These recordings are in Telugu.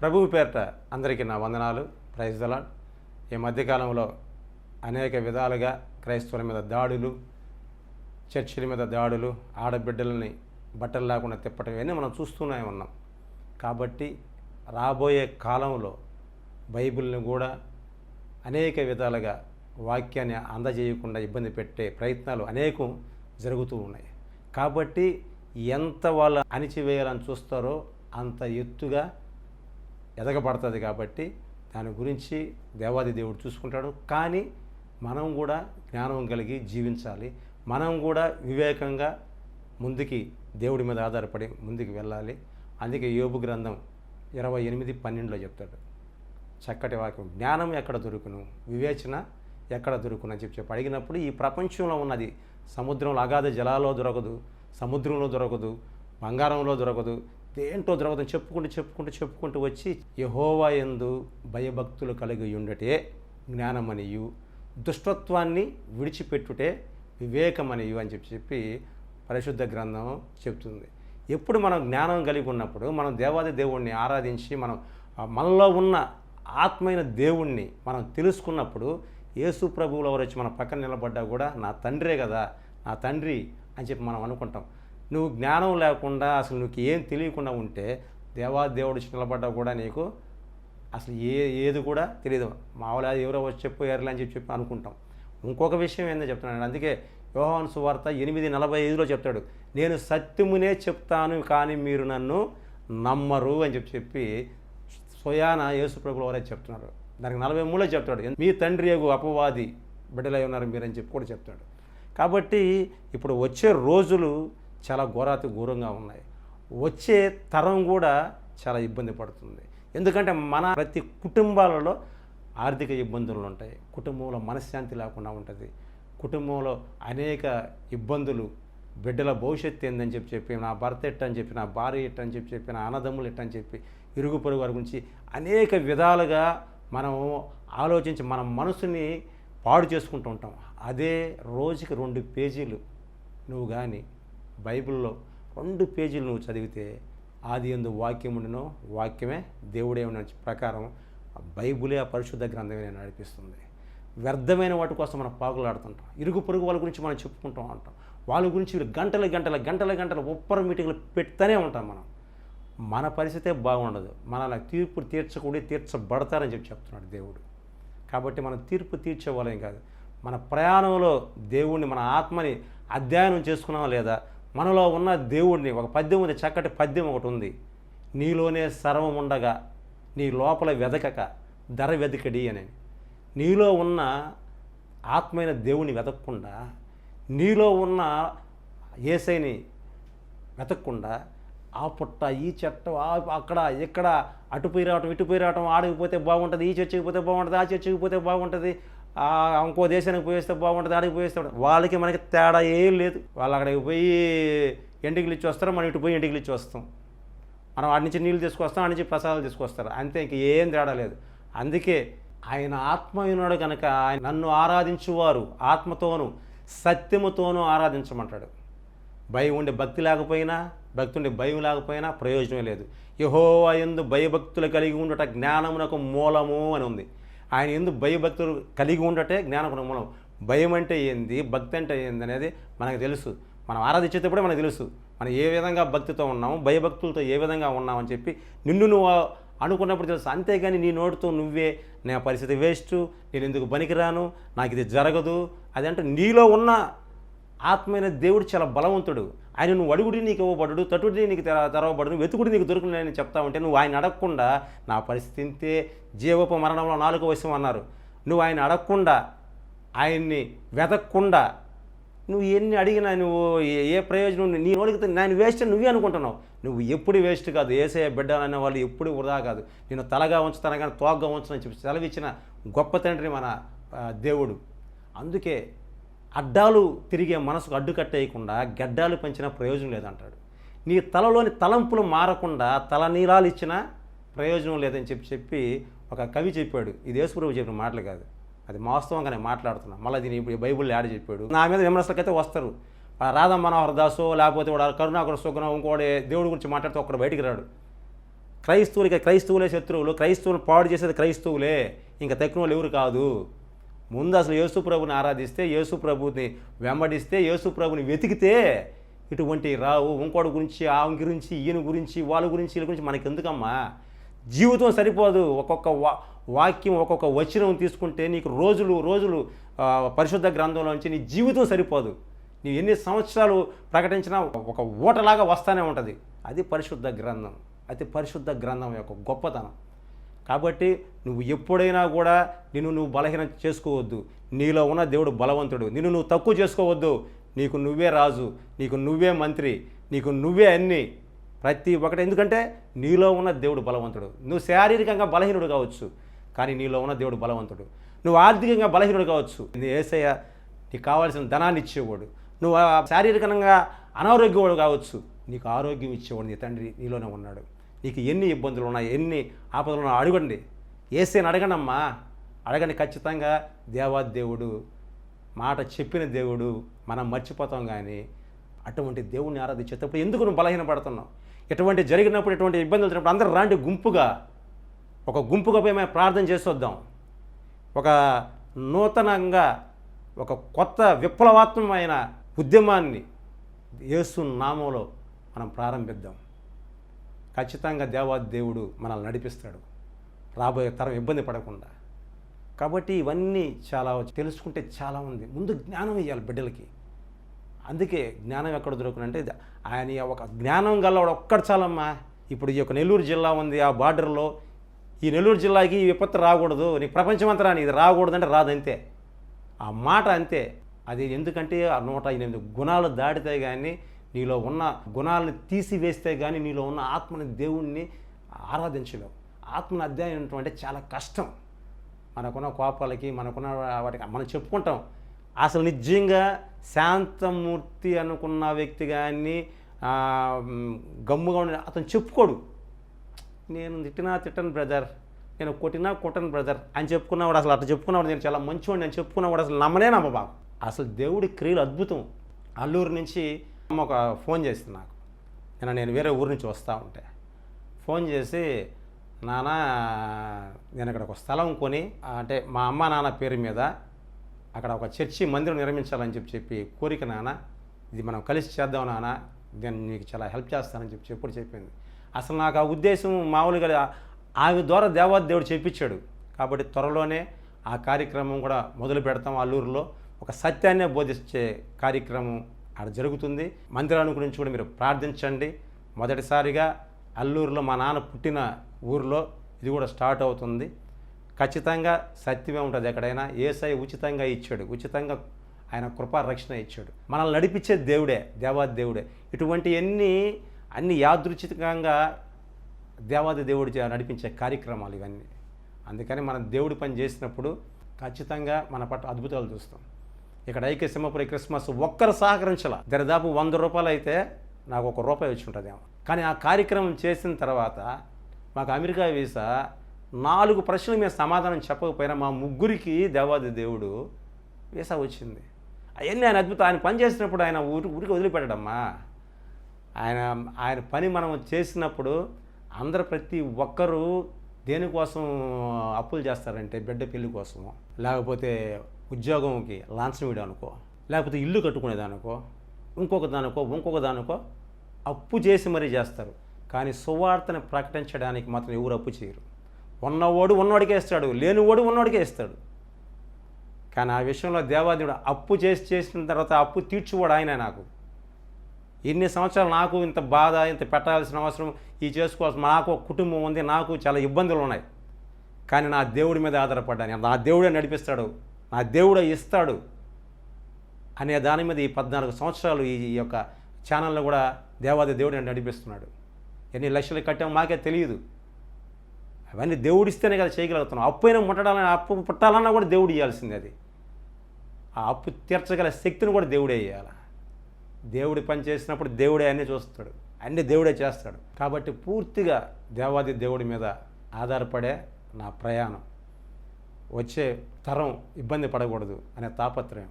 ప్రభువు పేరట అందరికీ నా వందనాలు. ప్రైజ్ దలాడ్ ఈ మధ్యకాలంలో అనేక విధాలుగా క్రైస్తవుల మీద దాడులు చర్చిల మీద దాడులు ఆడబిడ్డలని బట్టలు లేకుండా తిప్పటం ఇవన్నీ మనం చూస్తూనే ఉన్నాం. కాబట్టి రాబోయే కాలంలో బైబిల్ని కూడా అనేక విధాలుగా వాక్యాన్ని అందజేయకుండా ఇబ్బంది పెట్టే ప్రయత్నాలు అనేకం జరుగుతూ ఉన్నాయి. కాబట్టి ఎంత వాళ్ళు అణిచివేయాలని చూస్తారో అంత ఎత్తుగా ఎదగబడుతుంది కాబట్టి దాని గురించి దేవాది దేవుడు చూసుకుంటాడు. కానీ మనం కూడా జ్ఞానం కలిగి జీవించాలి. మనం కూడా వివేకంగా ముందుకి దేవుడి మీద ఆధారపడి ముందుకు వెళ్ళాలి. అందుకే యోబు గ్రంథం ఇరవై ఎనిమిది పన్నెండులో చెప్తాడు. చక్కటి వాక్యం. జ్ఞానం ఎక్కడ దొరుకును? వివేచన ఎక్కడ దొరుకును అని చెప్పి చెప్పి అడిగినప్పుడు ఈ ప్రపంచంలో ఉన్నది సముద్రంలో అగాధ జలాల్లో దొరకదు సముద్రంలో దొరకదు బంగారంలో దొరకదు దేంట్లో ద్రవతం చెప్పుకుంటూ చెప్పుకుంటూ చెప్పుకుంటూ వచ్చి యహోవా ఎందు భయభక్తులు కలిగి ఉండటే జ్ఞానమనియు దుష్టత్వాన్ని విడిచిపెట్టుటే వివేకమనియు అని చెప్పి చెప్పి పరిశుద్ధ గ్రంథం చెప్తుంది. ఎప్పుడు మనం జ్ఞానం కలిగి ఉన్నప్పుడు మనం దేవాది దేవుణ్ణి ఆరాధించి మనం మనలో ఉన్న ఆత్మైన దేవుణ్ణి మనం తెలుసుకున్నప్పుడు యేసు ప్రభువులు ఎవరు వచ్చి మన పక్కన నిలబడ్డా కూడా నా తండ్రే కదా నా తండ్రి అని చెప్పి మనం అనుకుంటాం. నువ్వు జ్ఞానం లేకుండా అసలు నీకు ఏం తెలియకుండా ఉంటే దేవాదేవుడు నిలబడ్డా కూడా నీకు అసలు ఏ ఏది కూడా తెలియదు. మామూలుగా ఎవరో వచ్చి చెప్పు అని చెప్పి చెప్పి అనుకుంటాం. ఇంకొక విషయం ఏందో చెప్తున్నాను అందుకే యోహాను సువార్త ఎనిమిది నలభై ఐదులో చెప్తాడు. నేను సత్యమునే చెప్తాను కానీ మీరు నన్ను నమ్మరు అని చెప్పి చెప్పి స్వయాన యేసుప్రభుల వారే చెప్తున్నారు. దానికి నలభై మూడులో చెప్తాడు. మీ తండ్రి ఎగు అపవాది బిడ్డలై ఉన్నారు మీరని చెప్పి కూడా చెప్తాడు. కాబట్టి ఇప్పుడు వచ్చే రోజులు చాలా ఘోరాతి ఘోరంగా ఉన్నాయి. వచ్చే తరం కూడా చాలా ఇబ్బంది పడుతుంది. ఎందుకంటే మన ప్రతి కుటుంబాలలో ఆర్థిక ఇబ్బందులు ఉంటాయి. కుటుంబంలో మనశ్శాంతి లేకుండా ఉంటుంది. కుటుంబంలో అనేక ఇబ్బందులు. బిడ్డల భవిష్యత్తు ఏందని చెప్పి చెప్పి నా భర్త ఎట్టని చెప్పి నా భార్య ఎట్టని చెప్పి చెప్పి నా అన్నదమ్ములు ఎట్టని చెప్పి ఇరుగు పొరుగు వారి గురించి అనేక విధాలుగా మనము ఆలోచించి మన మనసుని పాడు చేసుకుంటూ ఉంటాం. అదే రోజుకి రెండు పేజీలు. నువ్వు కానీ బైబిల్లో రెండు పేజీలు నువ్వు చదివితే ఆది ఎందు వాక్యం ఉండినో వాక్యమే దేవుడే ఉన్న ప్రకారం ఆ బైబులే ఆ పరిశుద్ధ గ్రంథమే నేను నడిపిస్తుంది. వ్యర్థమైన వాటి కోసం మనం పాకులాడుతుంటాం. ఇరుగు పొరుగు వాళ్ళ గురించి మనం చెప్పుకుంటూ ఉంటాం. వాళ్ళ గురించి గంటల గంటల గంటల గంటల ఒప్పర మీటింగ్లు పెడతానే ఉంటాం మనం. మన పరిస్థితే బాగుండదు. మన తీర్పు తీర్చకూడి తీర్చబడతారని చెప్పి చెప్తున్నాడు దేవుడు. కాబట్టి మనం తీర్పు తీర్చే వాళ్ళం కాదు. మన ప్రయాణంలో దేవుణ్ణి మన ఆత్మని అధ్యయనం చేసుకున్నామా లేదా? మనలో ఉన్న దేవుడిని ఒక పద్యం ఉంది చక్కటి పద్యం ఒకటి ఉంది. నీలోనే సర్వం ఉండగా నీ లోపల వెదకక ధర వెదకడి అని. నీలో ఉన్న ఆత్మైన దేవుని వెతకకుండా నీలో ఉన్న ఏసైని వెతకకుండా ఆ పుట్ట ఈ చెట్ట ఆ- అక్కడ ఇక్కడ అటు పోయి రావటం ఇటు పోయి రావటం ఆడికి పోతే బాగుంటుంది ఈ చర్చికి పోతే బాగుంటుంది ఆ చర్చికి పోతే బాగుంటుంది ఇంకో దేశానికి పోయేస్తే బాగుంటుంది ఆడికి పోయేస్తే వాళ్ళకి మనకి తేడా ఏం లేదు. వాళ్ళు అక్కడికి పోయి ఎండికలు ఇచ్చి వస్తారు మనం ఇటు పోయి ఎండికలు ఇచ్చి వస్తాం. మనం ఆడి నుంచి నీళ్ళు తీసుకొస్తాం ఆడి నుంచి ప్రసాదాలు తీసుకొస్తారు. అంతే ఇంక ఏం తేడా లేదు. అందుకే ఆయన ఆత్మ ఉన్నాడు కనుక ఆయన నన్ను ఆరాధించువారు ఆత్మతోనూ సత్యముతోనూ ఆరాధించమంటాడు. భయం ఉండే భక్తి లేకపోయినా భక్తి ఉండే భయం లేకపోయినా ప్రయోజనం లేదు. యహోవా ఎందు భయభక్తులు కలిగి ఉండట జ్ఞానమునకు మూలము అని ఉంది. ఆయన ఎందు భయభక్తులు కలిగి ఉండటే జ్ఞానమునకు మూలం భయం అంటే ఏంది? భక్తి అంటే ఏంది అనేది మనకు తెలుసు. మనం ఆరాధించేటప్పుడే మనకు తెలుసు. మనం ఏ విధంగా భక్తితో ఉన్నాము భయభక్తులతో ఏ విధంగా ఉన్నామని చెప్పి నిన్ను నువ్వు అనుకున్నప్పుడు తెలుసు. అంతేగాని నీ నోటితో నువ్వే నా పరిస్థితి వేస్ట్ నేను ఎందుకు పనికిరాను నాకు ఇది జరగదు. అదంటే నీలో ఉన్న ఆత్మైన దేవుడు చాలా బలవంతుడు. ఆయన నువ్వు అడుగుడి నీకు ఇవ్వబడు తటుడి నీకు తెర తెరవబడు వెతుకుడి నీకు దొరుకునని చెప్తా ఉంటే నువ్వు ఆయన అడగకుండా నా పరిస్థితి ఇంతే. జీవపు మరణంలో నాలుగో వశం అన్నారు. నువ్వు ఆయన అడగకుండా ఆయన్ని వెతకకుండా నువ్వు ఎన్ని అడిగినా నువ్వు ఏ- ప్రయోజనం నీ నోడికి నేను వేస్ట్ నువ్వే అనుకుంటున్నావు. నువ్వు ఎప్పుడు వేస్ట్ కాదు. ఏసే బిడ్డ అనే వాళ్ళు ఎప్పుడు వృధా కాదు. నేను తలగా ఉంచుతాను కానీ తోగ్గా ఉంచునని చెప్పి సెలవిచ్చిన గొప్ప తండ్రి మన దేవుడు. అందుకే అడ్డాలు తిరిగే మనసుకు అడ్డు కట్టేయకుండా గడ్డాలు పెంచిన ప్రయోజనం లేదంటాడు. నీ తలలోని తలంపులు మారకుండా తలనీలాలు ఇచ్చినా ప్రయోజనం లేదని చెప్పి చెప్పి ఒక కవి చెప్పాడు. ఇది యేసుప్రభు చెప్పిన మాటలు కాదు. అది వాస్తవంగానే మాట్లాడుతున్నా. మళ్ళీ దీని ఇప్పుడు బైబుల్ యాడ్ చెప్పాడు. నా మీద విమర్శలకైతే వస్తారు. ఆ రాధా మనోహర్ దాసో లేకపోతే వాడు కరుణాకర సుగ్నం ఇంకోటి దేవుడి గురించి మాట్లాడితే ఒక్కడు బయటికి రాడు. క్రైస్తవులకి క్రైస్తవులే శత్రువులు క్రైస్తవులు పాడు చేసేది క్రైస్తవులే. ఇంకా తక్కువ వాళ్ళు ఎవరు కాదు? ముందు అసలు యేసుప్రభుని ఆరాధిస్తే యేసు ప్రభుని వెంబడిస్తే యేసుప్రభుని వెతికితే ఇటువంటి రావు ఇంకోటి గురించి ఆ గురించి ఈయన గురించి వాళ్ళ గురించి వీళ్ళ గురించి మనకి ఎందుకమ్మా? జీవితం సరిపోదు. ఒక్కొక్క వా వాక్యం ఒక్కొక్క వచనం తీసుకుంటే నీకు రోజులు రోజులు పరిశుద్ధ గ్రంథంలోంచి నీ జీవితం సరిపోదు. నీవు ఎన్ని సంవత్సరాలు ప్రకటించినా ఒక ఊటలాగా వస్తానే ఉంటుంది. అది పరిశుద్ధ గ్రంథం. అది పరిశుద్ధ గ్రంథం యొక్క గొప్పతనం. కాబట్టి నువ్వు ఎప్పుడైనా కూడా నిన్ను నువ్వు బలహీనం చేసుకోవద్దు. నీలో ఉన్న దేవుడు బలవంతుడు. నిన్ను నువ్వు తక్కువ చేసుకోవద్దు. నీకు నువ్వే రాజు. నీకు నువ్వే మంత్రి. నీకు నువ్వే అన్ని. ప్రతి ఒక్కటి. ఎందుకంటే నీలో ఉన్న దేవుడు బలవంతుడు. నువ్వు శారీరకంగా బలహీనుడు కావచ్చు. కానీ నీలో ఉన్న దేవుడు బలవంతుడు. నువ్వు ఆర్థికంగా బలహీనుడు కావచ్చు. నీ ఏసయ్య నీకు కావాల్సిన ధనాన్ని ఇచ్చేవాడు. నువ్వు శారీరకంగా అనారోగ్యవాడు కావచ్చు. నీకు ఆరోగ్యం ఇచ్చేవాడు నీ తండ్రి నీలోనే ఉన్నాడు. నీకు ఎన్ని ఇబ్బందులు ఉన్నాయి ఎన్ని ఆపదలు ఉన్నాయో అడగండి. ఏసేని అడగనమ్మా. అడగండి ఖచ్చితంగా దేవాదేవుడు మాట చెప్పిన దేవుడు మనం మర్చిపోతాం కానీ అటువంటి దేవుణ్ణి ఆరాధించేటప్పుడు ఎందుకు నువ్వు బలహీనపడుతున్నావు? ఇటువంటి జరిగినప్పుడు ఇటువంటి ఇబ్బందులు వచ్చినప్పుడు అందరూ రాండి గుంపుగా. ఒక గుంపుగా పోయి మేము ప్రార్థన చేసొద్దాం. ఒక నూతనంగా ఒక కొత్త విప్లవాత్మకమైన ఉద్యమాన్ని యేసు నామంలో మనం ప్రారంభిద్దాం. ఖచ్చితంగా దేవాది దేవుడు మనల్ని నడిపిస్తాడు. రాబోయే తరం ఇబ్బంది పడకుండా. కాబట్టి ఇవన్నీ చాలా తెలుసుకుంటే చాలా ఉంది. ముందు జ్ఞానం ఇవ్వాలి బిడ్డలకి. అందుకే జ్ఞానం ఎక్కడ దొరుకునంటే ఆయన ఒక జ్ఞానం గలవాడు ఒక్కడు చాలమ్మా. ఇప్పుడు ఈ యొక్క నెల్లూరు జిల్లా ఉంది ఆ బార్డర్లో ఈ నెల్లూరు జిల్లాకి ఈ విపత్తు రాకూడదు నీకు ప్రపంచమంతా రాని ఇది రాకూడదంటే రాదంతే. ఆ మాట అంతే. అది ఎందుకంటే ఆ నూట ఎనిమిది గుణాలు దాటితే కానీ నీలో ఉన్న గుణాలను తీసివేస్తే కానీ నీలో ఉన్న ఆత్మని దేవుణ్ణి ఆరాధించలేవు. ఆత్మను అధ్యయనం అంటే చాలా కష్టం. మనకున్న కోపాలకి మనకున్న వాటికి మనం చెప్పుకుంటాం. అసలు నిజంగా శాంతమూర్తి అనుకున్న వ్యక్తి కానీ గమ్ముగా ఉండి అతను చెప్పుకోడు. నేను తిట్టినా తిట్టను బ్రదర్. నేను కొట్టినా కొట్టను బ్రదర్ అని చెప్పుకున్నవాడు అసలు అట్లా చెప్పుకున్నవాడు నేను చాలా మంచివాడిని నేను చెప్పుకున్నవాడు అసలు నమ్మనే బాబు అసలు దేవుడి క్రియలు అద్భుతం. అల్లూరు నుంచి అమ్మ ఒక ఫోన్ చేసింది నాకు. నేను నేను వేరే ఊరు నుంచి వస్తూ ఉంటే. ఫోన్ చేసి నాన్న నేను ఇక్కడ ఒక స్థలం కొని అంటే మా అమ్మ నాన్న పేరు మీద అక్కడ ఒక చర్చి మందిరం నిర్మించాలని చెప్పి చెప్పి కోరిక నాన్న ఇది మనం కలిసి చేద్దాం నాన్న నేను నీకు చాలా హెల్ప్ చేస్తానని చెప్పి చెప్పుడు చెప్పింది. అసలు నాకు ఆ ఉద్దేశం మామూలుగా ఆమె ద్వారా దేవాదేవుడు చెప్పించాడు. కాబట్టి త్వరలోనే ఆ కార్యక్రమం కూడా మొదలు పెడతాం అల్లూరులో ఒక సత్యాన్నే బోధించే కార్యక్రమం అక్కడ జరుగుతుంది. మందిరాన్ని గురించి కూడా మీరు ప్రార్థించండి. మొదటిసారిగా అల్లూరులో మా నాన్న పుట్టిన ఊరిలో ఇది కూడా స్టార్ట్ అవుతుంది. ఖచ్చితంగా సత్యమే ఉంటుంది ఎక్కడైనా. ఏసై ఉచితంగా ఇచ్చాడు. ఉచితంగా ఆయన కృపా రక్షణ ఇచ్చాడు. మనల్ని నడిపించే దేవుడే దేవాది దేవుడే. ఇటువంటి అన్ని అన్ని యాదృచితంగా దేవాది దేవుడు నడిపించే కార్యక్రమాలు ఇవన్నీ. అందుకని మనం దేవుడి పని చేసినప్పుడు ఖచ్చితంగా మన పట్ల అద్భుతాలు చూస్తాం. ఇక్కడ ఐక్య సింహపురి క్రిస్మస్ ఒక్కరు సహకరించాల. దరిదాపు వంద రూపాయలు అయితే నాకు ఒక రూపాయి వచ్చి ఉంటుందేమో. కానీ ఆ కార్యక్రమం చేసిన తర్వాత మాకు అమెరికా వీసా నాలుగు ప్రశ్నలు మేము సమాధానం చెప్పకపోయినా మా ముగ్గురికి దేవాది దేవుడు వీసా వచ్చింది. అవన్నీ ఆయన అద్భుతం. ఆయన పని చేసినప్పుడు ఆయన ఊరి ఊరికి వదిలిపెట్టడమ్మా. ఆయన ఆయన పని మనం చేసినప్పుడు అందరు ప్రతి ఒక్కరూ దేనికోసం అప్పులు చేస్తారంటే బిడ్డ పెళ్ళి కోసము లేకపోతే ఉద్యోగంకి లాంఛనం వేయడం లేకపోతే ఇల్లు కట్టుకునేదానికో ఇంకొక దానికో ఇంకొక దానికో అప్పు చేసి మరీ చేస్తారు. కానీ సువార్తను ప్రకటించడానికి మాత్రం ఎవరు అప్పు చేయరు. ఉన్నవాడు ఉన్నవాడికే ఇస్తాడు లేనివాడు ఉన్నవాడికే ఇస్తాడు. కానీ ఆ విషయంలో దేవాదేవుడు అప్పు చేసి చేసిన తర్వాత అప్పు తీర్చువాడు ఆయన నాకు. ఎన్ని సంవత్సరాలు నాకు ఇంత బాధ ఇంత పెట్టాల్సిన అవసరం ఈ చేసుకోవాల్సిన నాకు కుటుంబం ఉంది నాకు చాలా ఇబ్బందులు ఉన్నాయి. కానీ నా దేవుడి మీద ఆధారపడ్డాను. నా దేవుడే నడిపిస్తాడు. నా దేవుడే ఇస్తాడు అనే దాని మీద ఈ పద్నాలుగు సంవత్సరాలు ఈ ఈ యొక్క ఛానల్లో కూడా దేవాది దేవుడు నడిపిస్తున్నాడు. ఎన్ని లక్షలు కట్టామో మాకే తెలియదు. అవన్నీ దేవుడిస్తేనే కదా చేయగలుగుతున్నాం. అప్పు అయినా ముట్టడాలని అప్పు పుట్టాలన్నా కూడా దేవుడు ఇవ్వాల్సింది అది. ఆ అప్పు తీర్చగల శక్తిని కూడా దేవుడే ఇవ్వాలి దేవుడి పని చేసినప్పుడు దేవుడే అన్నీ చూస్తాడు. అన్నీ దేవుడే చేస్తాడు. కాబట్టి పూర్తిగా దేవాది దేవుడి మీద ఆధారపడే నా ప్రయాణం. వచ్చే తరం ఇబ్బంది పడకూడదు అనే తాపత్రయం.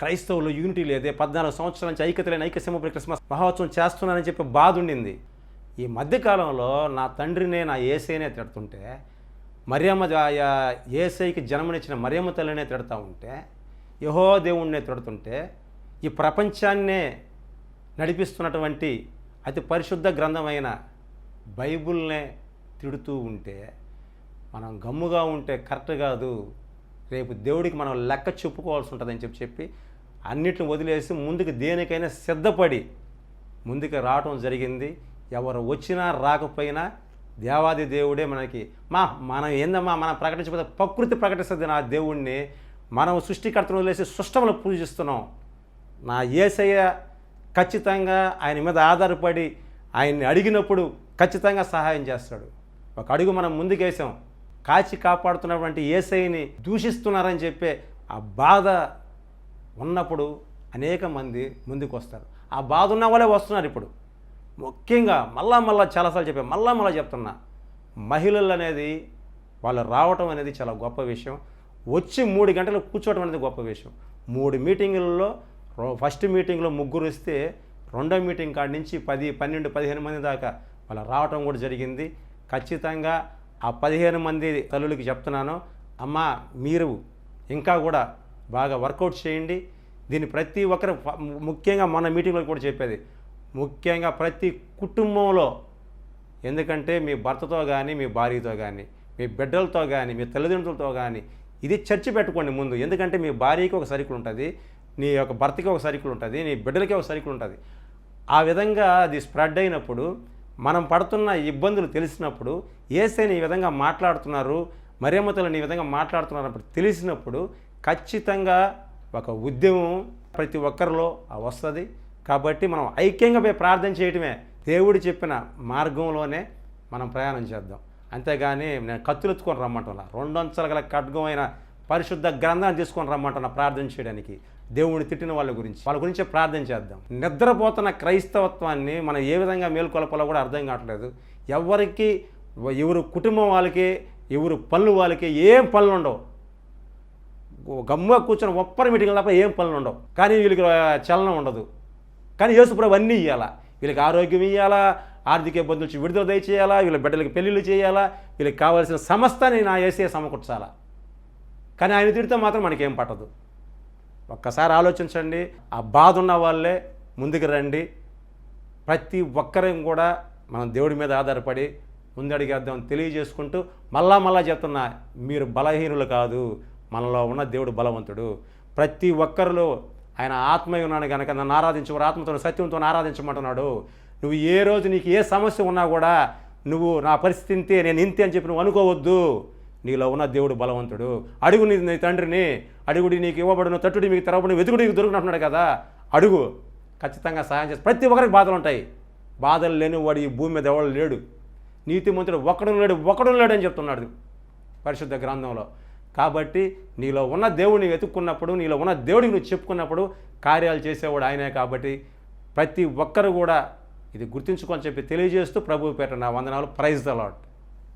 క్రైస్తవులు యూనిటీ లేదే పద్నాలుగు సంవత్సరాల నుంచి ఐక్యత లేని ఐక్యసింహపురి క్రిస్మస్ మహోత్సవం చేస్తున్నానని చెప్పి బాధ ఉండింది ఈ మధ్యకాలంలో నా తండ్రినే నా ఏసైనే తిడుతుంటే మరియమ్మ ఏసైకి జన్మనిచ్చిన మరియమ్మ తల్లినే తిడతా ఉంటే యహో దేవుణ్ణే తిడుతుంటే ఈ ప్రపంచాన్నే నడిపిస్తున్నటువంటి అతి పరిశుద్ధ గ్రంథమైన బైబుల్నే తిడుతూ ఉంటే మనం గమ్ముగా ఉంటే కరెక్ట్ కాదు. రేపు దేవుడికి మనం లెక్క చెప్పుకోవాల్సి ఉంటుందని చెప్పి చెప్పి అన్నిటిని వదిలేసి ముందుకు దేనికైనా సిద్ధపడి ముందుకు రావటం జరిగింది. ఎవరు వచ్చినా రాకపోయినా దేవాది దేవుడే మనకి. మా మనం ఏందమ్మా మనం ప్రకటించకపోతే ప్రకృతి ప్రకటిస్తుంది నా దేవుణ్ణి. మనం సృష్టికర్తను వదిలేసి సృష్టములు పూజిస్తున్నాం. నా ఏసయ్య ఖచ్చితంగా ఆయన మీద ఆధారపడి ఆయన్ని అడిగినప్పుడు ఖచ్చితంగా సహాయం చేస్తాడు. ఒక అడుగు మనం ముందుకేసాం. కాచి కాపాడుతున్నటువంటి ఏసైని దూషిస్తున్నారని చెప్పే ఆ బాధ ఉన్నప్పుడు అనేక మంది ముందుకు వస్తారు ఆ బాధ ఉన్న వాళ్ళే వస్తున్నారు ఇప్పుడు. ముఖ్యంగా మళ్ళా మళ్ళా చాలాసార్లు చెప్పా మళ్ళా మళ్ళా చెప్తున్నా మహిళలు అనేది వాళ్ళు రావటం అనేది చాలా గొప్ప విషయం. వచ్చి మూడు గంటలు కూర్చోవడం అనేది గొప్ప విషయం. మూడు మీటింగులలో రో- ఫస్ట్ మీటింగ్లో ముగ్గురు వస్తే రెండో మీటింగ్ కాడి నుంచి పది పన్నెండు పదిహేను మంది దాకా వాళ్ళు రావటం కూడా జరిగింది. ఖచ్చితంగా ఆ పదిహేను మంది తల్లులకి చెప్తున్నాను అమ్మ మీరు ఇంకా కూడా బాగా వర్కౌట్ చేయండి. దీన్ని ప్రతి ఒక్కరు ముఖ్యంగా మన మీటింగ్లో కూడా చెప్పేది ముఖ్యంగా ప్రతి కుటుంబంలో ఎందుకంటే మీ భర్తతో కానీ మీ భార్యతో కానీ మీ బిడ్డలతో కానీ మీ తల్లిదండ్రులతో కానీ ఇది చర్చ పెట్టుకోండి ముందు. ఎందుకంటే మీ భార్యకి ఒక సరుకులు ఉంటుంది నీ యొక్క భర్తకి ఒక సరుకులు ఉంటుంది నీ బిడ్డలకి ఒక సరుకులు ఉంటుంది. ఆ విధంగా అది స్ప్రెడ్ అయినప్పుడు మనం పడుతున్న ఇబ్బందులు తెలిసినప్పుడు ఏసైని ఈ విధంగా మాట్లాడుతున్నారు మరేమతలను ఈ విధంగా మాట్లాడుతున్నారు అప్పుడు తెలిసినప్పుడు ఖచ్చితంగా ఒక ఉద్యమం ప్రతి ఒక్కరిలో వస్తుంది. కాబట్టి మనం ఐక్యంగా పోయి ప్రార్థన చేయటమే దేవుడు చెప్పిన మార్గంలోనే మనం ప్రయాణం చేద్దాం. అంతేగాని నేను కత్తులెత్తుకొని రమ్మంటున్నా. రెండొంచల గల ఖడ్గమైన పరిశుద్ధ గ్రంథాన్ని తీసుకొని రమ్మంటున్నా ప్రార్థన చేయడానికి. దేవుడిని తిట్టిన వాళ్ళ గురించి వాళ్ళ గురించి ప్రార్థన చేద్దాం. నిద్రపోతున్న క్రైస్తవత్వాన్ని మనం ఏ విధంగా మేల్కొలపాలో కూడా అర్థం కావట్లేదు. ఎవరికి ఎవరు కుటుంబం వాళ్ళకి ఎవరు పనులు వాళ్ళకి ఏం పనులు ఉండవు. గమ్ముగా కూర్చొని ఒప్పరి మీటింగ్ తప్ప ఏం పనులు ఉండవు. కానీ వీళ్ళకి చలనం ఉండదు. కానీ యేసుప్రభు అన్నీ ఇవ్వాలా వీళ్ళకి ఆరోగ్యం ఇవ్వాలా ఆర్థిక ఇబ్బందుల నుంచి విడుదల దయచేయాలా? వీళ్ళ బిడ్డలకి పెళ్ళిళ్ళు చేయాలా? వీళ్ళకి కావాల్సిన సమస్తాన్ని నా ఏసే సమకూర్చాలా? కానీ ఆయన తిడితే మాత్రం మనకేం పట్టదు. ఒక్కసారి ఆలోచించండి. ఆ బాధ ఉన్న వాళ్ళే ముందుకు రండి. ప్రతి ఒక్కరం కూడా మనం దేవుడి మీద ఆధారపడి ముందడిగేద్దాం తెలియజేసుకుంటూ మళ్ళా మళ్ళా చెప్తున్నా మీరు బలహీనులు కాదు మనలో ఉన్న దేవుడు బలవంతుడు. ప్రతి ఒక్కరిలో ఆయన ఆత్మయ ఉన్నాను కనుక నన్ను ఆరాధించు ఆత్మతో సత్యంతో ఆరాధించమంటున్నాడు. నువ్వు ఏ రోజు నీకు ఏ సమస్య ఉన్నా కూడా నువ్వు నా పరిస్థితి ఇంతే నేను ఇంతే అని చెప్పి నువ్వు అనుకోవద్దు. నీలో ఉన్న దేవుడు బలవంతుడు. అడుగు నీ నీ తండ్రిని అడుగుడి నీకు ఇవ్వబడును తట్టుడి మీకు తెరవబడిన వెతుకుడి నీకు దొరుకునంటున్నాడు కదా. అడుగు. ఖచ్చితంగా సహాయం చేసి ప్రతి ఒక్కరికి బాధలు ఉంటాయి. బాధలు లేని వాడు ఈ భూమి మీద ఎవడు లేడు. నీతిమంతుడు ఒకడు లేడు ఒకడు లేడు అని చెప్తున్నాడు పరిశుద్ధ గ్రంథంలో. కాబట్టి నీలో ఉన్న దేవుడిని వెతుక్కున్నప్పుడు నీలో ఉన్న దేవుడికి నువ్వు చెప్పుకున్నప్పుడు కార్యాలు చేసేవాడు ఆయనే కాబట్టి ప్రతి ఒక్కరు కూడా ఇది గుర్తుంచుకొని చెప్పి తెలియజేస్తూ ప్రభు పేట నా వందనాలు. Praise the lord